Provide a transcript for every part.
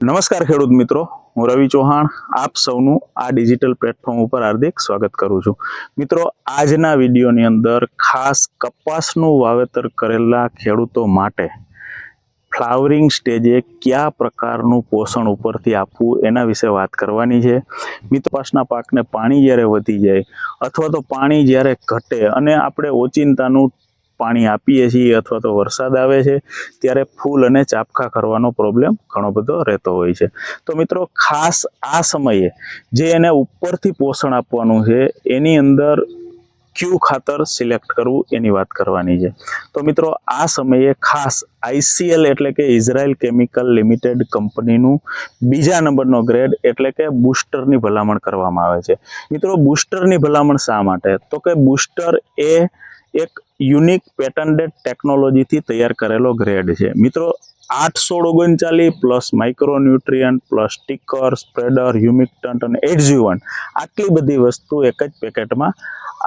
નમસ્કાર ખેડૂત મિત્રો, હું રવિ ચૌહાણ, આપ સૌનું આ ડિજિટલ પ્લેટફોર્મ ઉપર હાર્દિક સ્વાગત કરું છું. મિત્રો, આજના વિડીયોની અંદર ખાસ કપાસનું વાવેતર કરેલા ખેડૂતો માટે ફ્લાવરિંગ સ્ટેજે કયા પ્રકારનું પોષણ ઉપરથી આપવું એના વિશે વાત કરવાની છે. મિતપાસના પાકને પાણી જ્યારે વધી જાય અથવા તો પાણી જ્યારે ઘટે અને આપણે ઓચિંતાનું પાણી આપીએ છીએ અથવા તો વરસાદ આવે છે, ત્યારે ફૂલ અને ચાપખા કરવાનો પ્રોબ્લેમ ઘણો બધો રહેતો હોય છે. તો મિત્રો, ખાસ આ સમયે જે એને ઉપરથી પોષણ આપવાનું છે, એની અંદર ક્યુ ખાતર સિલેક્ટ કરવું એની વાત કરવાની છે. તો મિત્રો, આ સમયે ખાસ આઈસીએલ એટલે કે ઇઝરાયલ કેમિકલ લિમિટેડ કંપનીનું બીજા નંબરનો ગ્રેડ એટલે કે બુસ્ટરની ભલામણ કરવામાં આવે છે. મિત્રો, બુસ્ટરની ભલામણ શા માટે? તો કે બુસ્ટર એ એક યુનિક પેટન્ટેડ ટેકનોલોજીથી તૈયાર કરેલો ગ્રેડ છે. મિત્રો આઠસો ઓગણચાલીસ plus micronutrient plus sticker spreader humectant અને એડઝ્યુવન આટલી બધી વસ્તુ એક જ પેકેટમાં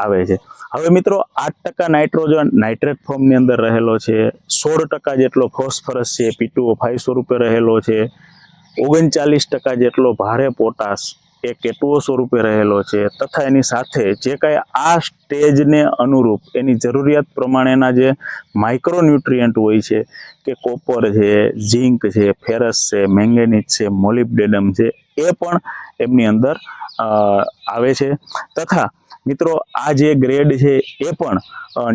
આવે છે. હવે મિત્રો, આઠ ટકા નાઇટ્રોજન નાઇટ્રેટ ફોર્મની અંદર રહેલો છે. સોળ ટકા જેટલો ફોસ્ફરસ છે પીટુઓ ફાઈવ સ્વરૂપે રહેલો છે. ઓગણચાલીસ ટકા જેટલો ભારે પોટાશ એ કેટુઓ સ્વરૂપે રહેલો છે તથા એની સાથે જે કાંઈ આ સ્ટેજને અનુરૂપ એની જરૂરિયાત પ્રમાણેના જે માઇક્રોન્યુટ્રિયન્ટ હોય છે કે કોપર છે, ઝીંક છે, ફેરસ છે, મેંગેનીઝ છે, મોલિબ્ડેનમ છે, એ પણ એમની અંદર આવે છે. તથા મિત્રો, આ જે ગ્રેડ છે, એ પણ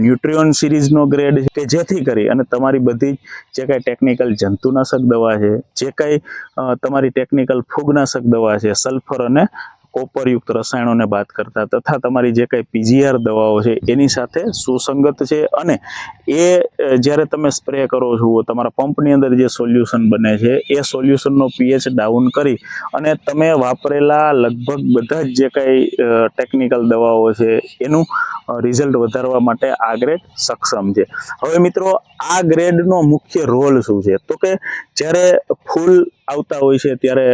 ન્યુટ્રિયોન સિરીઝનો ગ્રેડ છે કે જેથી કરી અને તમારી બધી જ કાંઈ ટેકનિકલ જંતુનાશક દવા છે, જે કાંઈ તમારી ટેકનિકલ ફૂગનાશક દવા છે સલ્ફર અને કોપરયુક્ત રસાયણોને બાદ કરતા તથા તમારી જે કાંઈ પીજીઆર દવાઓ છે, એની સાથે સુસંગત છે અને એ જ્યારે તમે સ્પ્રે કરો છો, તમારા પંપની અંદર જે સોલ્યુશન બને છે, એ સોલ્યુશનનો પીએચ ડાઉન કરી અને તમે વાપરેલા લગભગ બધા જ જે કાંઈ ટેકનિકલ દવાઓ છે, એનું રિઝલ્ટ વધારવા માટે આ ગ્રેડ સક્ષમ છે. હવે મિત્રો, આ ગ્રેડનો મુખ્ય રોલ શું છે? તો કે જ્યારે ફૂલ આવતા હોય છે, ત્યારે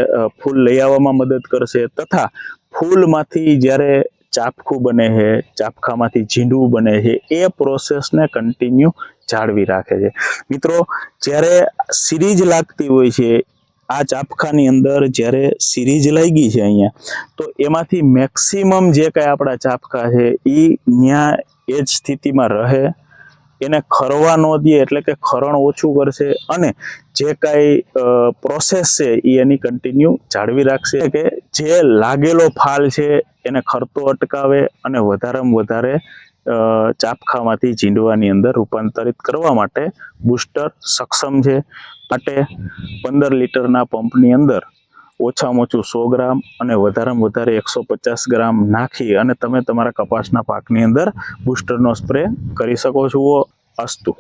ફૂલ લઈ આવવામાં મદદ કરશે તથા ફૂલમાંથી જ્યારે ચાપખું બને છે, ચાપખામાંથી ઝીંડવું બને છે, એ પ્રોસેસને કન્ટિન્યુ જાળવી રાખે છે. મિત્રો, જ્યારે સિરીજ લાગતી હોય છે આ ચાપખાની અંદર જ્યારે સિરીજ લાગી છે અહીંયા, તો એમાંથી મેક્સિમમ જે કાંઈ આપણા ચાપખા છે એ ત્યાં એ જ સ્થિતિમાં રહે. એને ખરવા ન દે એટલે કે ખરણ ઓછું કરશે અને જે કાંઈ પ્રોસેસ છે એ એની કન્ટિન્યુ જાળવી રાખશે. કે જે લાગેલો ફાલ છે એને ખરતો અટકાવે અને વધારેમાં વધારે ચાપખામાંથી ઝીંડવાની અંદર રૂપાંતરિત કરવા માટે બુસ્ટર સક્ષમ છે. માટે પંદર લીટરના પંપની અંદર ઓછામાં ઓછું સો ગ્રામ અને વધારેમાં વધારે એકસો પચાસ ગ્રામ નાખી અને તમે તમારા કપાસના પાકની અંદર બુસ્ટરનો સ્પ્રે કરી શકો છો અસ્તુ.